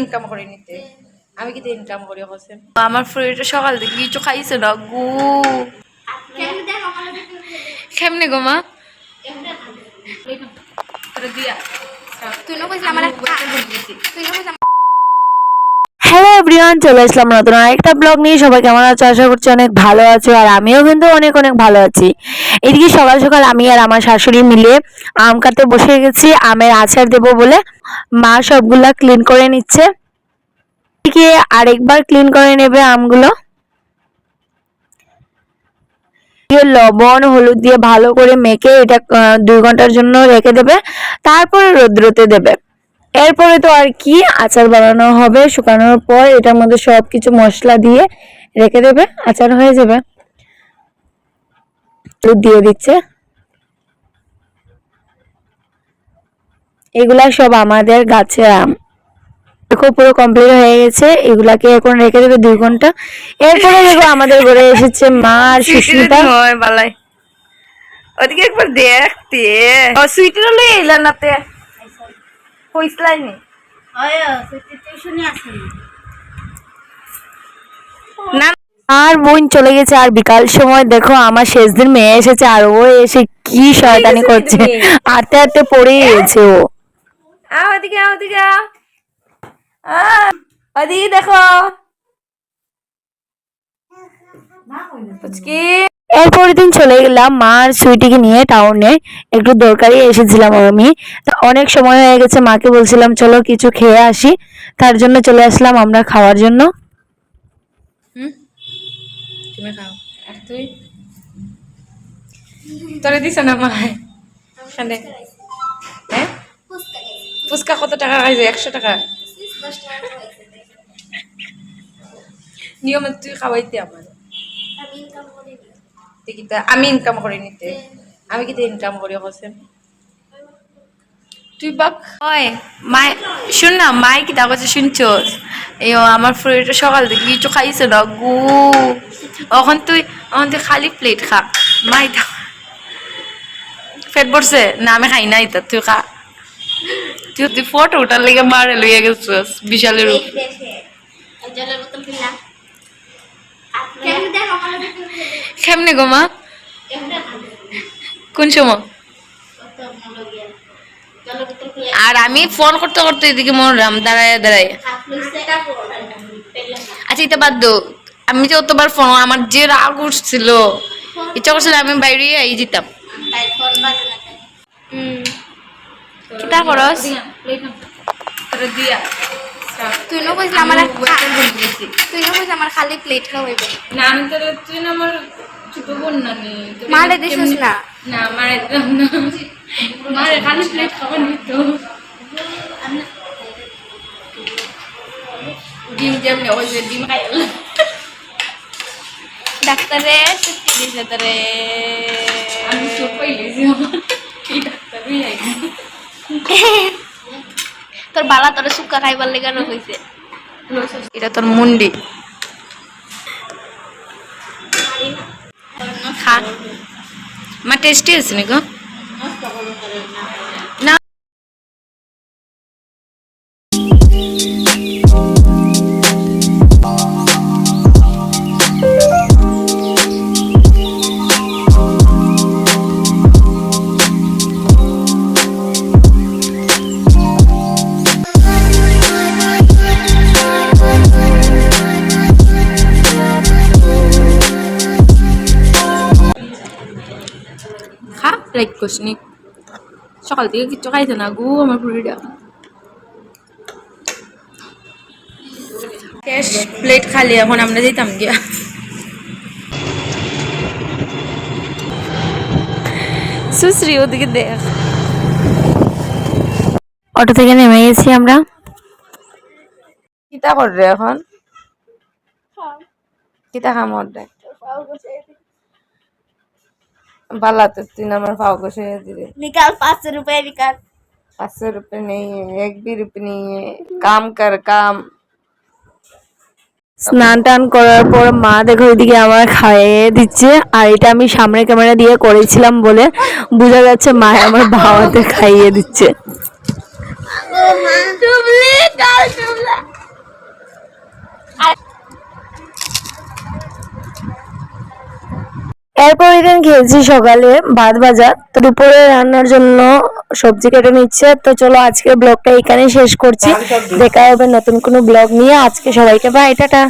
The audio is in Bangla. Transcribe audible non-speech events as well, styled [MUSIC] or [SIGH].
ইনকাম করি নিতে। আমি কিন্তু ইনকাম করি হোসেন আমার ফ্রেন্ড সকাল থেকে কিছু খাইছে না, গু। কেমনে গো মা? তুই কইছিস আমার এভরিওয়ান, চলে আসলাম নতুন আরেকটা ব্লগ নিয়ে। সবাই কেমন আছো? আশা করছি অনেক ভালো আছো, আর আমিও কিন্তু অনেক অনেক ভালো আছি। এদিকে সকাল সকাল আমি আর আমার শাশুড়ি মিলে আম কাটতে বসে গেছি। আমের আচার দেবো বলে মা সবগুলা ক্লিন করে নিচ্ছে। এদিকে আরেকবার ক্লিন করে নেবে আমগুলো। লবণ, হলুদ দিয়ে ভালো করে মেখে এটা দুই ঘণ্টার জন্য রেখে দেবে। তারপরে রোদ্রতে দেবে। এরপরে তো আর কি আচার বানানো হবে শুকানোর পর এটার মধ্যে সব কিছু মশলা দিয়ে রেখে দেবে আচার হয়ে যাবে। হলুদ দিয়ে দিচ্ছে। এগুলা সব আমাদের গাছে আম। দেখো পুরো কমপ্লিট হয়ে গেছে এগুলাকে এখন রেখে দেবে দুই ঘণ্টা। এরপরে দেখো আমাদের ঘরে এসেছে মা আর সুস্মিতা। হয় বালাই। ওদিকে একবার দেখতে ও সুইটার হলে এলা নাতে কইসলাই নি না আর বোন চলে গেছে আর বিকাল সময়। দেখো আমার শেষ দিন মেয়ে এসেছে আর ও এসে কি শয়তানি করছে? আটতে আটতে পড়েই গেছে ও। ওদিকে দেখো। পুচকি। এরপরের দিন চলে গেলাম মা আর সুইটিকে নিয়ে টাউনে একটু দরকারি এসেছিলাম আমি। তা অনেক সময় হয়ে গেছে মাকে বলছিলাম চলো কিছু খেয়ে আসি। তার জন্য চলে আসলাম আমরা খাওয়ার জন্য। হুম? তুমি খাও। আর তুই? তোরে দিছ না মায় খানে হ্যাঁ? ফুচকা কত টাকা খাইছে? একশো টাকা। নিয়মে তুই খাওয়াইতে আমার। দেখি তা আমি ইনকাম করি নিতে। আমি কিন্তু ইনকাম করি হোসেন তুই বাক। হয় মাই শুন না মাই কি কথা শুনছস এই ও আমার ফ্রেন্ড সকাল থেকে কিছু খাইছে না গু। এখন তুই এখন তুই খালি প্লেট খা। মাই ফেট পড়ছে না আমি খাই নাই তা তুই খা। তুই তুই ফটো ওটার লেগে মারে লইয়া গেছিস বিশালের রূপ জলের বোতল কিনলাম। কেমনে গো মা। কোন সময়? আর আমি ফোন করতে করতে এদিকে মরলাম দাঁড়ায় দাঁড়ায়। আচ্ছা এটা বাদ দো আমি যে অতবার ফোন আমার যে রাগ উঠছিল ইচ্ছা করছিল আমি বাইরে এই যেতাম। কিতা করস? তুই না কইছিস আমার তুই না কইছিস আমার খালি প্লেট খাওয়াইবে না আমি তো তুই না আমার ছোট বোন না নি। মারে দিছিস না। না মারে দিলাম না। মারে খালি প্লেট খাবার নিত ডিম যেমনি ওই যে ডিম খাই। ডাক্তারে ছুটি দিছে তোরে। আমি চোখ পাইলেছি এই ডাক্তারই আইনি [LAUGHS] তোর বালা তোর শুকা খাইবার লেগে হয়েছে এটা তোর মুন্ডি। খা। মা টেস্টি আছে নি লাইক করিসনি সকাল থেকে কিচ্ছু খাইছে না গো আমার পুরিটা শেষ প্লেট খালি এখন আমরা যেতাম গিয়া সুশ্রী ওদিকে দেখ অটো থেকে নেমে গেছি আমরা কিতা করবে এখন কিতা খাম ওটা বালা তো তুই না আমার পাও কষে দিলে निकाल पाँच सौ रुपया निकाल पाँच सौ रुपये नहीं है एक भी रुपये नहीं है काम कर काम স্নান টান করার পর মা দেখো ওইদিকে আমার খাইয়ে দিচ্ছে আর এটা আমি সামনে ক্যামেরা দিয়ে করেছিলাম বলে বোঝা যাচ্ছে মা আমার ভাওয়াতে খাইয়ে দিচ্ছে এরপর এখানে খেয়েছি সকালে ভাত ভাজা। তো দুপুরে রান্নার জন্য সবজি কেটে নিচ্ছে। তো চলো আজকে ব্লগটা এখানে শেষ করছি। দেখা হবে নতুন কোনো ব্লগ নিয়ে। আজকে সবাইকে বাই টাটা।